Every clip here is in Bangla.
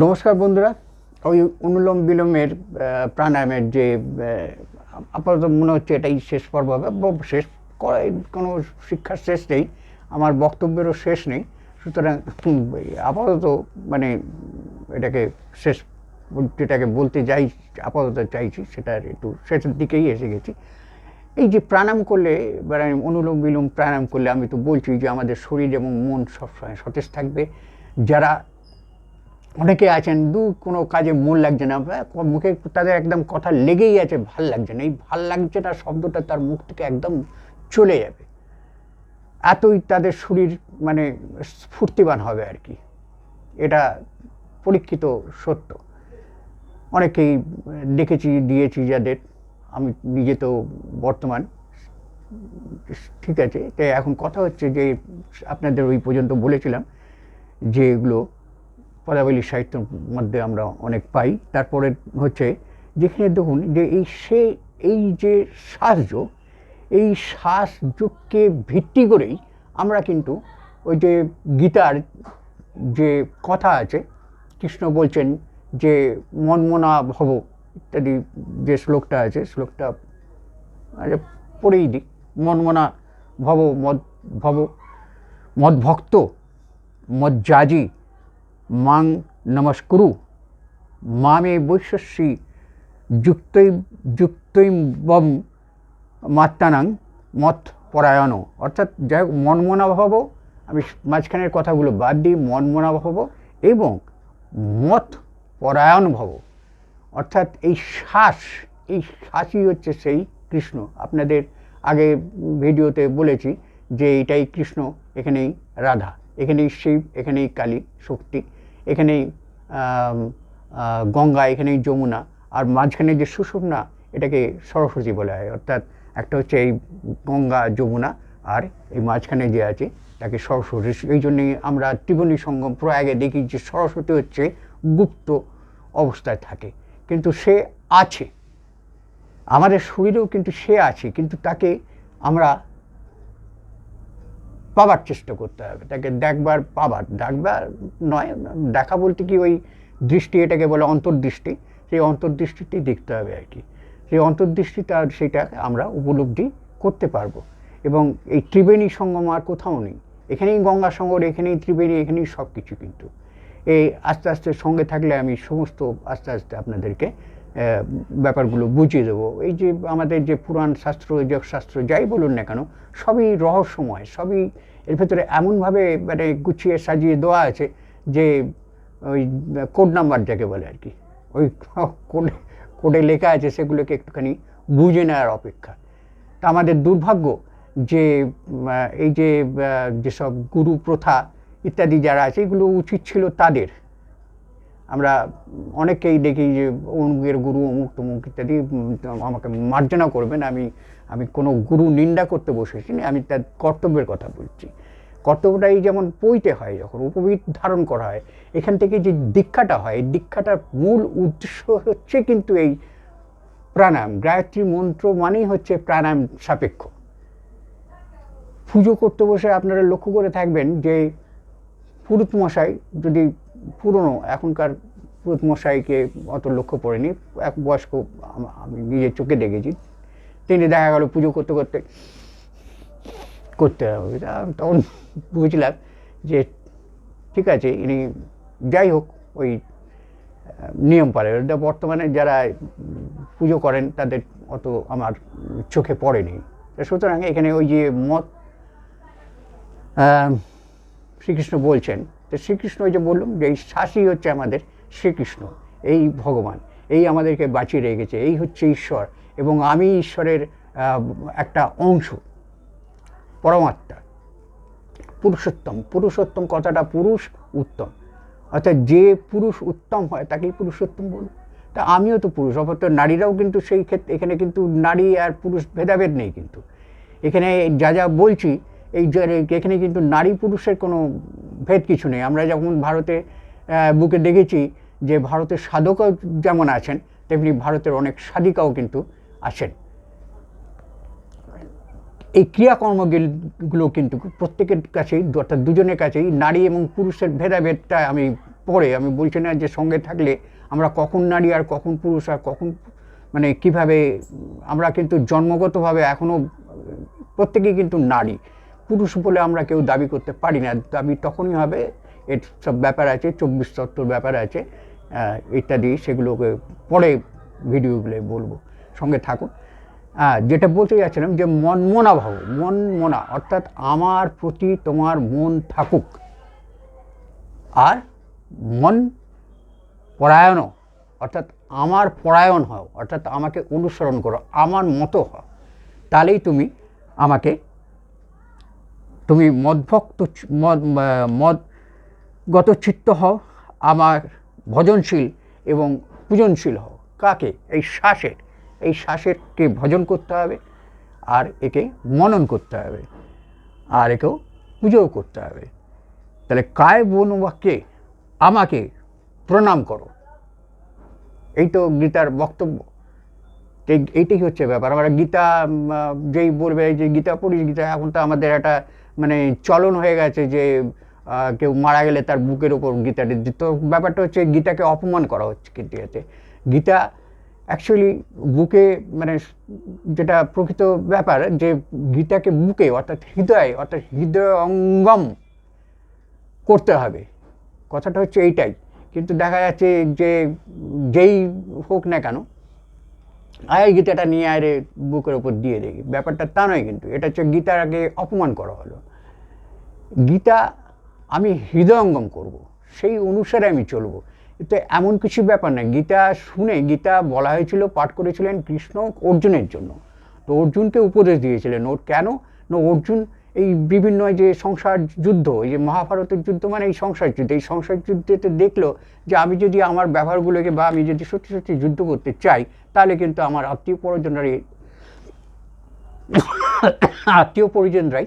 নমস্কার বন্ধুরা, ওই অনুলোম বিলোমের প্রাণায়ামের যে আপাতত মনে হচ্ছে এটাই শেষ পর্ব হবে। শেষ করাই কোনো শিক্ষার শেষ নেই, আমার বক্তব্যেরও শেষ নেই। সুতরাং আপাতত মানে এটাকে শেষ যেটাকে বলতে যাই, আপাতত চাইছি, সেটা একটু শেষের দিকেই এসে গেছি। এই যে প্রাণায়াম করলে মানে অনুলোম বিলোম প্রাণায়াম করলে, আমি তো বলছি যে আমাদের শরীর এবং মন সবসময় সতেজ থাকবে। যারা অনেকে আছেন, দু কোনো কাজে মন লাগছে না। মুখে তাদের একদম কথা লেগেই আছে, ভালো লাগছে না। এই ভালো লাগছে না শব্দটা তার মুখ থেকে একদম চলে যাবে। এতই তাদের শরীর মানে স্ফূর্তিবান হবে আর কি। এটা পরীক্ষিত সত্য। অনেকেই দেখেছি, দিয়েছি যাদের। আমি নিজে তো বর্তমান। ঠিক আছে, তাই এখন কথা হচ্ছে যে আপনাদের ওই পর্যন্ত বলেছিলাম যে এগুলো পদাবলী সাহিত্যের মধ্যে আমরা অনেক পাই। তারপরে হচ্ছে যেখানে দেখুন যে এই সে, এই যে শ্বাসযোগ এই শ্বাসযোগকে ভিত্তি করেই আমরা কিন্তু ওই যে গীতার যে কথা আছে, কৃষ্ণ বলছেন যে মনমনা ভব ইত্যাদি যে শ্লোকটা আছে, শ্লোকটা আরে পড়েই দিই। মনমনা ভব, মদ, ভব, মদভক্ত, মজ্জাজি মাং নমস্কুরু। মামে বৈশ্বসী যুক্তৈ যুক্তৈবম মাত্তানাং মত পরায়ণ। অর্থাৎ যাই হোক, মনমনা ভাব, আমি মাঝখানের কথাগুলো বাদ দিই, মনমনা ভাব এবং মত পরায়ণ ভব। অর্থাৎ এই শ্বাস, এই শ্বাসই হচ্ছে সেই কৃষ্ণ। আপনাদের আগে ভিডিওতে বলেছি যে এটাই কৃষ্ণ, এখানেই রাধা, এখানেই শিব, এখানেই কালী শক্তি। এখানেই গঙ্গা, এখানেই যমুনা, আর মাঝখানে যে সুষুম্না, এটাকে সরস্বতী বলা হয়। অর্থাৎ একটা হচ্ছে এই গঙ্গা, যমুনা, আর এই মাঝখানে যে আছে, তাকে সরস্বতী। এই জন্যই আমরা ত্রিবণী সঙ্গম প্রয়াগে দেখি যে সরস্বতী হচ্ছে গুপ্ত অবস্থায় থাকে। কিন্তু সে আছে। আমাদের শরীরেও কিন্তু সে আছে, কিন্তু তাকে আমরা পাবার চেষ্টা করতে হবে। তাকে দেখবার পাবার, দেখবার নয়, দেখা বলতে কি ওই দৃষ্টি এটাকে বলে অন্তর্দৃষ্টি, সেই অন্তর্দৃষ্টিটি দেখতে হবে আর কি। সেই অন্তর্দৃষ্টিটা সেটা আমরা উপলব্ধি করতে পারব। এবং এই ত্রিবেণী সঙ্গম আর কোথাও নেই। এখানেই গঙ্গা সঙ্গর এখানেই ত্রিবেণী, এখানেই সব কিছু কিন্তু। এই আস্তে আস্তে সঙ্গে থাকলে আমি সমস্ত আস্তে আস্তে আপনাদেরকে ব্যাপারগুলো বুঝিয়ে দেবো। এই যে আমাদের যে পুরাণ শাস্ত্র যোগ শাস্ত্র যাই বলুন না কেন, সবই রহস্যময়, সবই এর ভেতরে এমনভাবে মানে গুছিয়ে সাজিয়ে দেওয়া আছে যে ওই কোড নাম্বার যাকে বলে আর কি। ওই কোডে কোডে লেখা আছে সেগুলোকে একটুখানি বুঝে নেওয়ার অপেক্ষা। তা আমাদের দুর্ভাগ্য যে এই যে যেসব গুরু প্রথা ইত্যাদি যারা আছে, এগুলো উচিত ছিল তাদের। আমরা অনেকেই দেখি যে অমুকের গুরু, অমুক তমুক ইত্যাদি আমাকে মার্জনা করবেন। আমি আমি কোনো গুরু নিন্দা করতে বসেছি না, আমি তার কর্তব্যের কথা বলছি। কর্তব্যটাই যেমন পইতে হয়, যখন উপবিদ ধারণ করা হয়, এখান থেকে যে দীক্ষাটা হয়, এই দীক্ষাটার মূল উদ্দেশ্য হচ্ছে কিন্তু এই প্রাণায়াম। গায়ত্রী মন্ত্র মানেই হচ্ছে প্রাণায়াম সাপেক্ষ। পুজো করতে বসে আপনারা লক্ষ্য করে থাকবেন যে পুরুত মশাই যদি পুরনো, এখনকার মশাইকে অত লক্ষ্য পড়েনি এক বয়স্ক আমি নিজের চোখে দেখেছি। তিনি দেখা গেল পুজো করতে করতে করতে হবে। তখন বুঝলাম যে ঠিক আছে, ইনি যাই হোক, ওই নিয়ম এটা বর্তমানে যারা পুজো করেন, তাদের অত আমার চোখে পড়েনি। সুতরাং এখানে ওই যে মত শ্রীকৃষ্ণ বলছেন তো শ্রীকৃষ্ণ যে বললাম যে এই শ্বাসই হচ্ছে আমাদের শ্রীকৃষ্ণ, এই ভগবান, এই আমাদেরকে বাঁচিয়ে রেখেছে, এই হচ্ছে ঈশ্বর এবং আমি ঈশ্বরের একটা অংশ, পরমাত্মা, পুরুষোত্তম পুরুষোত্তম কথাটা পুরুষ উত্তম, অর্থাৎ যে পুরুষ উত্তম হয় তাকেই পুরুষোত্তম বলব তা আমিও তো পুরুষ অপত্য নারীরাও কিন্তু সেই ক্ষেত্রে, এখানে কিন্তু নারী আর পুরুষ ভেদাভেদ নেই কিন্তু। এখানে যা যা বলছি, এই এখানে কিন্তু নারী পুরুষের কোনো ভেদ কিছু নেই। আমরা যখন ভারতে বুকে দেখেছি যে ভারতের সাধকও যেমন আছেন, তেমনি ভারতের অনেক সাধিকাও কিন্তু আছেন। এই ক্রিয়াকর্মগুলো কিন্তু প্রত্যেকের কাছেই, অর্থাৎ দুজনের কাছেই, নারী এবং পুরুষের ভেদাভেদটা আমি পড়ে, আমি বলছি না যে সঙ্গে থাকলে আমরা কখন নারী আর কখন পুরুষ আর কখন মানে কীভাবে আমরা কিন্তু জন্মগতভাবে এখনও প্রত্যেকেই কিন্তু নারী। পুরুষ বলে আমরা কেউ দাবি করতে পারি না। দাবি তখনই হবে, এর সব ব্যাপার আছে, চব্বিশ তত্ত্বর ব্যাপার আছে ইত্যাদি, সেগুলোকে পরে ভিডিওগুলো বলব। সঙ্গে থাকুন। যেটা বলতে যাচ্ছিলাম যে মন মনা ভাব মন মনা অর্থাৎ আমার প্রতি তোমার মন থাকুক। আর মন পরায়ণ, অর্থাৎ আমার পরায়ণ হও, অর্থাৎ আমাকে অনুসরণ করো, আমার মতো হও, তাহলেই তুমি আমাকে তুমি মদভক্ত মদ মদগত চিত্ত হও, আমার ভজনশীল এবং পূজনশীল হও। কাকে? এই শ্বাসের। এই শ্বাসেরকে ভজন করতে হবে আর একে মনন করতে হবে আর একেও পুজোও করতে হবে। তাহলে কায় বন বা কে? আমাকে প্রণাম করো। এই তো গীতার বক্তব্য। এইটাই হচ্ছে ব্যাপার। আমরা গীতা যেই বলবে যে গীতা পড়িস গীতা এখন তো আমাদের একটা মানে চলন হয়ে গেছে যে কেউ মারা গেলে তার বুকের ওপর গীতাটা দিত তো ব্যাপারটা হচ্ছে গীতাকে অপমান করা হচ্ছে কিন্তু এতে। গীতা অ্যাকচুয়ালি বুকে মানে যেটা প্রকৃত ব্যাপার যে গীতাকে বুকে অর্থাৎ হৃদয় অর্থাৎ হৃদয় অঙ্গম করতে হবে। কথাটা হচ্ছে এইটাই। কিন্তু দেখা যাচ্ছে যে, যেই হোক না কেন আয় গীতাটা নিয়ে আয় রে, বুকের ওপর দিয়ে দেখি। ব্যাপারটা তা নয় কিন্তু, এটা হচ্ছে আগে অপমান করা হলো। গীতা আমি হৃদয়ঙ্গম করব, সেই অনুসারে আমি চলবো। তো এমন কিছু ব্যাপার না গীতা শুনে, গীতা বলা হয়েছিল, পাঠ করেছিলেন কৃষ্ণ অর্জুনের জন্য। তো অর্জুনকে উপদেশ দিয়েছিলেন, ওর কেন? না, অর্জুন এই বিভিন্ন যে সংসার যুদ্ধ, এই যে মহাভারতের যুদ্ধ মানে এই সংসার যুদ্ধ। এই সংসার যুদ্ধেতে দেখল যে আমি যদি আমার ব্যবহারগুলোকে বা আমি যদি সত্যি সত্যি যুদ্ধ করতে চাই, তাহলে কিন্তু আমার আত্মীয় পরিজনরা আত্মীয় পরিজনরাই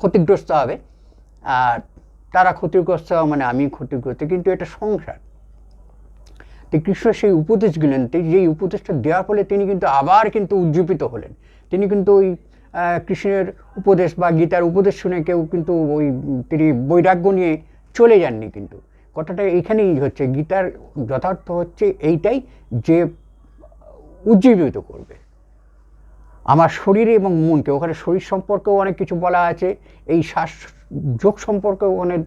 ক্ষতিগ্রস্ত হবে। আর তারা ক্ষতিগ্রস্ত হবে মানে আমি ক্ষতিগ্রস্ত। কিন্তু এটা সংসার। তো কৃষ্ণ সেই উপদেশ গেলেন যেই উপদেশটা দেওয়ার ফলে তিনি কিন্তু আবার কিন্তু উজ্জীবিত হলেন। তিনি কিন্তু ওই কৃষ্ণের উপদেশ বা গীতার উপদেশ শুনে কেউ কিন্তু ওই তিনি বৈরাগ্য নিয়ে চলে যাননি কিন্তু। কথাটা এখানেই হচ্ছে, গীতার যথার্থ হচ্ছে এইটাই যে উজ্জীবিত করবে। আমার শরীরে এবং মনকে, ওখানে শরীর সম্পর্কেও অনেক কিছু বলা আছে, এই শ্বাস যোগ সম্পর্কেও অনেক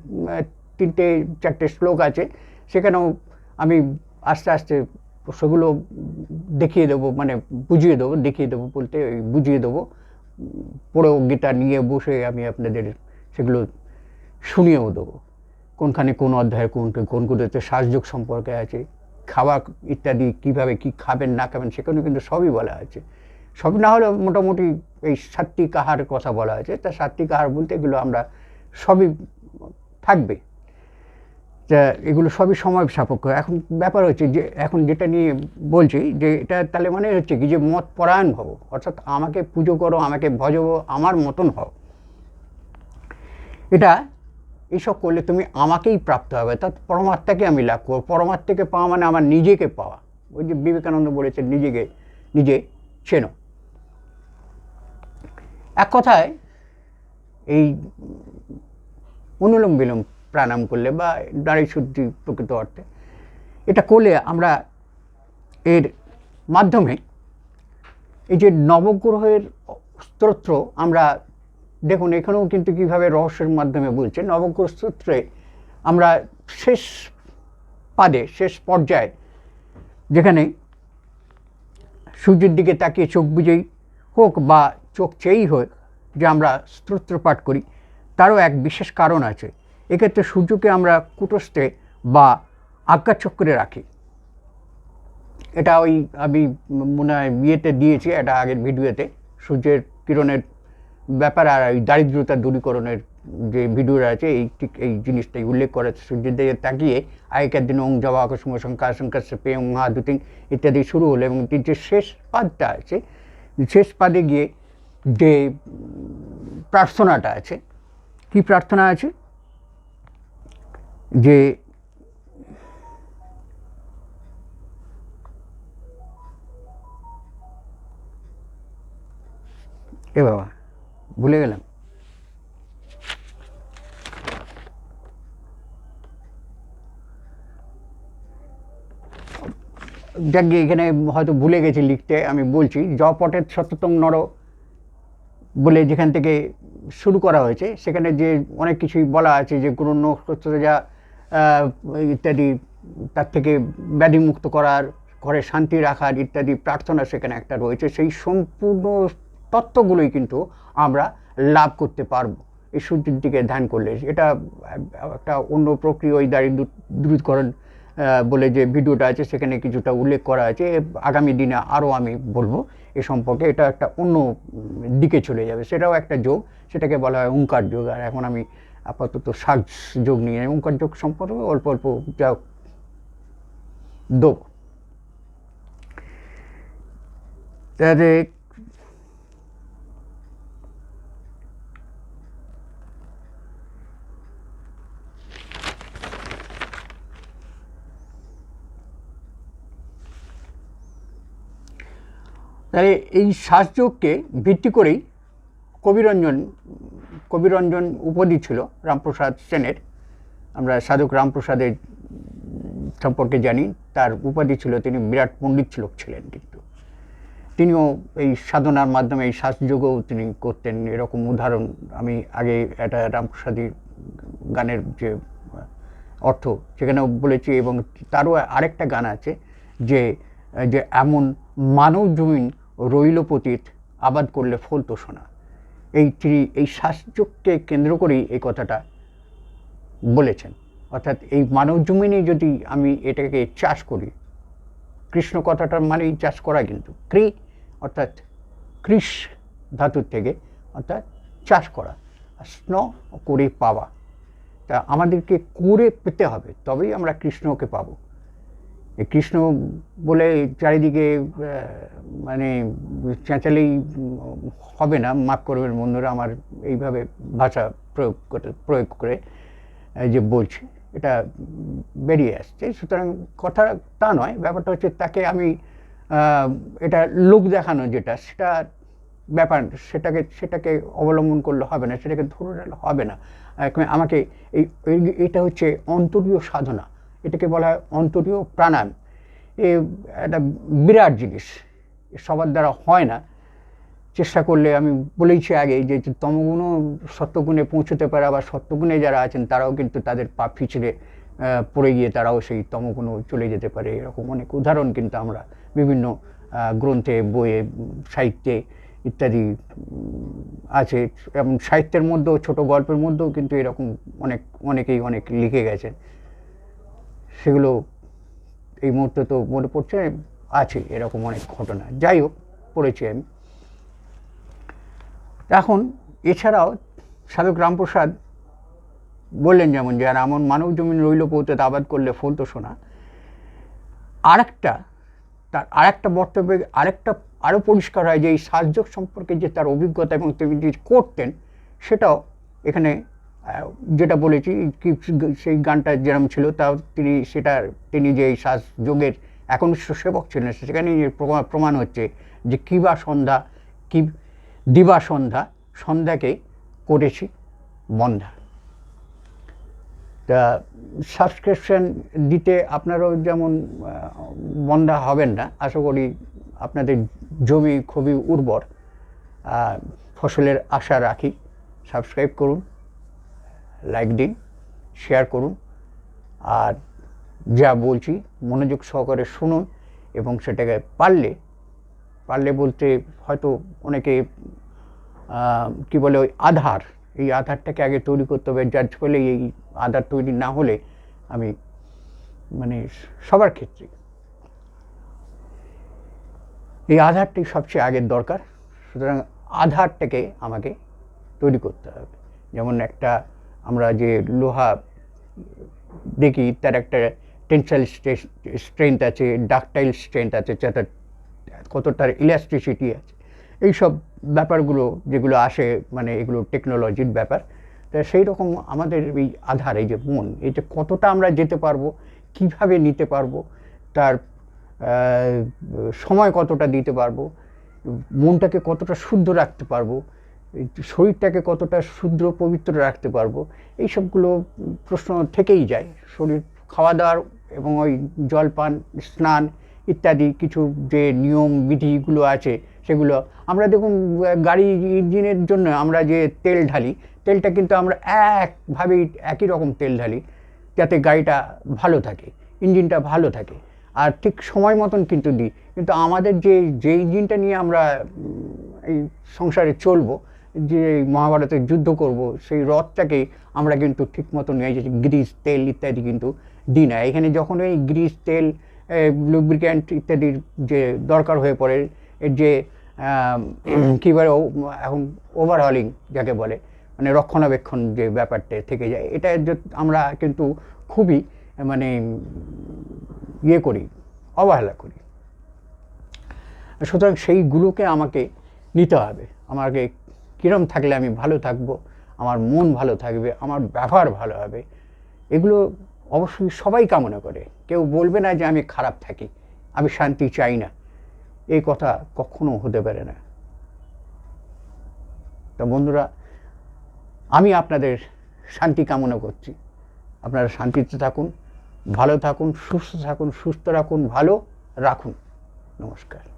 তিনটে, চারটে শ্লোক আছে, সেখানেও আমি আস্তে আস্তে সেগুলো দেখিয়ে দেবো মানে বুঝিয়ে দেবো, দেখিয়ে দেবো বলতে বুঝিয়ে দেবো। পড়েও গীতা নিয়ে বসে আমি আপনাদের সেগুলো শুনিয়েও দেবো। কোনখানে কোন অধ্যায়ের কোন কোন কোনটাতে শ্বাসযোগ সম্পর্কে আছে, খাওয়া ইত্যাদি কীভাবে কি খাবেন, না খাবেন, সেখানে কিন্তু সবই বলা আছে। সব না হলে মোটামুটি এই সাত্বিক আহারের কথা বলা আছে। তা সাত্বিক আহার বলতে এগুলো আমরা সবই থাকবে। এগুলো সবই সময় সাপেক্ষ। এখন ব্যাপার হচ্ছে যে, এখন যেটা নিয়ে বলছি যে, এটা তাহলে মানে হচ্ছে কি যে মত পরায়ণ হব অর্থাৎ আমাকে পুজো করো, আমাকে ভজবো আমার মতন হও। এটা এইসব করলে তুমি আমাকেই প্রাপ্ত হবে, অর্থাৎ পরমাত্মাকে আমি লাভ করব। পরমাত্মাকে পাওয়া মানে আমার নিজেকে পাওয়া। ওই যে বিবেকানন্দ বলেছে, নিজেকে, নিজে চেনো। এক কথায় এই অনুলোম বিলোম প্রাণায়াম করলে বা নারী শুদ্ধি প্রকৃত অর্থে। এটা করলে আমরা এর মাধ্যমে এই যে নবগ্রহের স্তোত্র আমরা দেখুন, এখানেও কিন্তু কীভাবে রহস্যের মাধ্যমে বলছে নবগ্রহ স্তোত্রে আমরা শেষ পাদে, শেষ পর্যায়ে যেখানে সূর্যের দিকে তাকিয়ে চোখ বুঝেই হোক বা চোখ চেয়েই হোক যে আমরা স্তোত্র পাঠ করি, তারও এক বিশেষ কারণ আছে। এক্ষেত্রে সূর্যকে আমরা কুটস্থে বা আজ্ঞাচক্রে রাখি। এটা ওই আমি মনে হয় বিয়েতে দিয়েছি, এটা আগের ভিডিওতে। সূর্যের কিরণের ব্যাপার আর ওই দারিদ্রতা দূরীকরণের যে ভিডিও আছে, এই ঠিক এই জিনিসটাই উল্লেখ করা। সূর্যের দিকে তাকিয়ে আগেকার দিনে ওং জবা আকস্ম শঙ্কা শঙ্কর পে ওং হা দুতিং ইত্যাদি শুরু হলো এবং যে শেষ পাদটা আছে, শেষ পাদে গিয়ে যে প্রার্থনাটা আছে, কি প্রার্থনা আছে? যে এ বাবা, ভুলে গেলাম। যাক এখানে হয়তো ভুলে গেছি লিখতে, আমি বলছি, জপটের সত্যতম নর বলে যেখান থেকে শুরু করা হয়েছে, সেখানে যে অনেক কিছুই বলা আছে যে গুরু নক্ষত্র যা ইত্যাদি, তার থেকে ব্যাধিমুক্ত করার, ঘরে শান্তি রাখার ইত্যাদি প্রার্থনা সেখানে একটা রয়েছে। সেই সম্পূর্ণ তত্ত্বগুলোই কিন্তু আমরা লাভ করতে পারব। এই সূর্যের দিকে ধ্যান করলে, এটা একটা অন্য প্রক্রিয়া ওই দারিদ্র দূরীকরণ বলে যে ভিডিওটা আছে, সেখানে কিছুটা উল্লেখ করা আছে। আগামী দিনে আরও আমি বলব, এ সম্পর্কে এটা একটা অন্য দিকে চলে যাবে। সেটাও একটা যোগ, সেটাকে বলা হয় ওঙ্কার যোগ। আর এখন আমি আপাতত সাজ যোগ নিয়ে ওঙ্কার যোগ সম্পর্কে অল্প অল্প যা দেবো তাহলে তাহলে এই শ্বাসযোগকে ভিত্তি করেই কবিরঞ্জন কবিরঞ্জন উপাধি ছিল, রামপ্রসাদ সেনের। আমরা সাধক রামপ্রসাদের সম্পর্কে জানি, তার উপাধি ছিল, তিনি বিরাট পণ্ডিত লোক ছিলেন কিন্তু। তিনিও এই সাধনার মাধ্যমে, এই শ্বাসযোগও তিনি করতেন। এরকম উদাহরণ আমি আগে একটা রামপ্রসাদী গানের যে অর্থ সেখানেও বলেছি এবং তারও আরেকটা গান আছে যে যে এমন মানব জমিন রইল পতীত, আবাদ করলে ফলতো শোনা এই তিনি এই শ্বাসযোগকে কেন্দ্র করেই এই কথাটা বলেছেন। অর্থাৎ এই মানব জমিনে যদি আমি এটাকে চাষ করি, কৃষ্ণ কথাটার মানেই চাষ করা কিন্তু। ক্রি অর্থাৎ কৃষ ধাতুর থেকে, অর্থাৎ চাষ করা স্ন করে পাওয়া। তা আমাদেরকে করে পেতে হবে, তবেই আমরা কৃষ্ণকে পাবো। কৃষ্ণ বলে চারিদিকে মানে চেঁচালেই হবে না। মাফ করবেন বন্ধুরা, আমার এইভাবে ভাষা প্রয়োগ করে প্রয়োগ করে যে বলছি, এটা বেরিয়ে আসছে। সুতরাং কথা তা নয়, ব্যাপারটা হচ্ছে তাকে আমি এটা লোক দেখানো যেটা, সেটা ব্যাপার সেটাকে সেটাকে অবলম্বন করলে হবে না, সেটাকে ধরে হবে না। আমাকে এই, এই- এটা হচ্ছে অন্তরীয় সাধনা। এটাকে বলা হয় অন্তরীয় প্রাণায়াম। এ একটা বিরাট জিনিস। সবার দ্বারা হয় না। চেষ্টা করলে আমি বলেইছি আগে যে তমগুণও সত্যগুণে পৌঁছতে পারে আবার সত্যগুণে যারা আছেন তারাও কিন্তু তাদের পা আহ, পড়ে গিয়ে তারাও সেই তমগুণও চলে যেতে পারে। এরকম অনেক উদাহরণ কিন্তু আমরা বিভিন্ন গ্রন্থে বইয়ে সাহিত্যে ইত্যাদি আছে। এবং সাহিত্যের মধ্যেও ছোট গল্পের মধ্যেও কিন্তু এরকম অনেক অনেকেই অনেক লিখে গেছেন। সেগুলো এই মুহূর্তে তো মনে পড়ছে, আছে, এরকম অনেক ঘটনা। যাই হোক, পড়েছি আমি। এখন, এছাড়াও সাধক রামপ্রসাদ বললেন যেমন যে, আর এমন মানব জমিন রইল পৌঁছে আবাদ করলে ফলতো শোনা আরেকটা, তার আরেকটা বক্তব্যে, আরেকটা আরও পরিষ্কার হয় যে, এই সাজযোগ সম্পর্কে যে তার অভিজ্ঞতা এবং তিনি করতেন, সেটাও এখানে যেটা বলেছি সেই গানটা যেরকম ছিল, তাও তিনি সেটা, তিনি যে এই শ্বাস যোগের এখন সেবক ছিলেন, সেখানে প্রমাণ হচ্ছে যে কী কিবা সন্ধ্যা, কি, দিবা সন্ধ্যা, সন্ধ্যাকে করেছি বন্ধা। তা সাবস্ক্রিপশন দিতে আপনারাও যেমন মন্দা হবেন না, আশা করি আপনাদের জমি খুবই উর্বর। ফসলের আশা রাখি। সাবস্ক্রাইব করুন। লাইক দিন, শেয়ার করুন। আর যা বলছি, মনোযোগ সহকারে শুনুন এবং সেটাকে পারলে পারলে বলতে হয়তো অনেকে কি বলে ওই আধার, এই আধারটাকে আগে তৈরি করতে হবে, যার ফলে এই আধার তৈরি না হলে আমি মানে সবার ক্ষেত্রে। এই আধারটাই সবচেয়ে আগের দরকার, সুতরাং আধারটাকে আমাকে তৈরি করতে হবে। যেমন একটা আমরা যে লোহা দেখি, তার একটা টেন্সাইল স্ট্রেংথ আছে ডাকটাইল স্ট্রেংথ আছে যেটা কত তার ইলাস্ট্রিসিটি আছে। এইসব ব্যাপারগুলো যেগুলো আসে মানে এগুলো টেকনোলজির ব্যাপার, তা সেই রকম আমাদের এই আধার, এই যে মন যে কতটা আমরা যেতে পারব, কীভাবে নিতে পারব, তার সময় কতটা দিতে পারব, মনটাকে কতটা শুদ্ধ রাখতে পারব শরীরটাকে কতটা শুদ্ধ পবিত্র রাখতে পারব, এই সবগুলো প্রশ্ন থেকেই যায়। শরীর খাওয়া দাওয়ার এবং ওই জলপান, স্নান ইত্যাদি কিছু যে নিয়ম, বিধিগুলো আছে, সেগুলো আমরা দেখুন, গাড়ি ইঞ্জিনের জন্য আমরা যে তেল ঢালি, তেলটা কিন্তু আমরা একভাবেই একই রকম তেল ঢালি, যাতে গাড়িটা ভালো থাকে, ইঞ্জিনটা ভালো থাকে। আর ঠিক সময় মতন কিন্তু দিই। কিন্তু আমাদের যে যে ইঞ্জিনটা নিয়ে আমরা এই সংসারে চলবো যে মহাভারতের যুদ্ধ করব, সেই রথটাকে আমরা কিন্তু ঠিক মতো নিয়ে যে গ্রিস তেল ইত্যাদি কিন্তু দিই না। এখানে যখন এই গ্রিস তেল লুব্রিক্যান্ট ইত্যাদির যে দরকার হয়ে পড়ে যে কী বলে এখন ওভারহলিং যাকে বলে মানে রক্ষণাবেক্ষণ যে ব্যাপারটা থেকে যায়, এটা আমরা কিন্তু খুবই মানে ইয়ে করি, অবহেলা করি। সুতরাং সেইগুলোকে আমাকে নিতে হবে। আমাকে কীরম থাকলে আমি ভালো থাকব? আমার মন ভালো থাকবে, আমার ব্যবহার ভালো হবে। এগুলো অবশ্যই সবাই কামনা করে। কেউ বলবে না যে আমি খারাপ থাকি, আমি শান্তি চাই না। এই কথা কখনো হতে পারে না। তা বন্ধুরা, আমি আপনাদের শান্তি কামনা করছি। আপনারা শান্তিতে থাকুন, ভালো থাকুন, সুস্থ থাকুন, সুস্থ রাখুন, ভালো রাখুন। নমস্কার।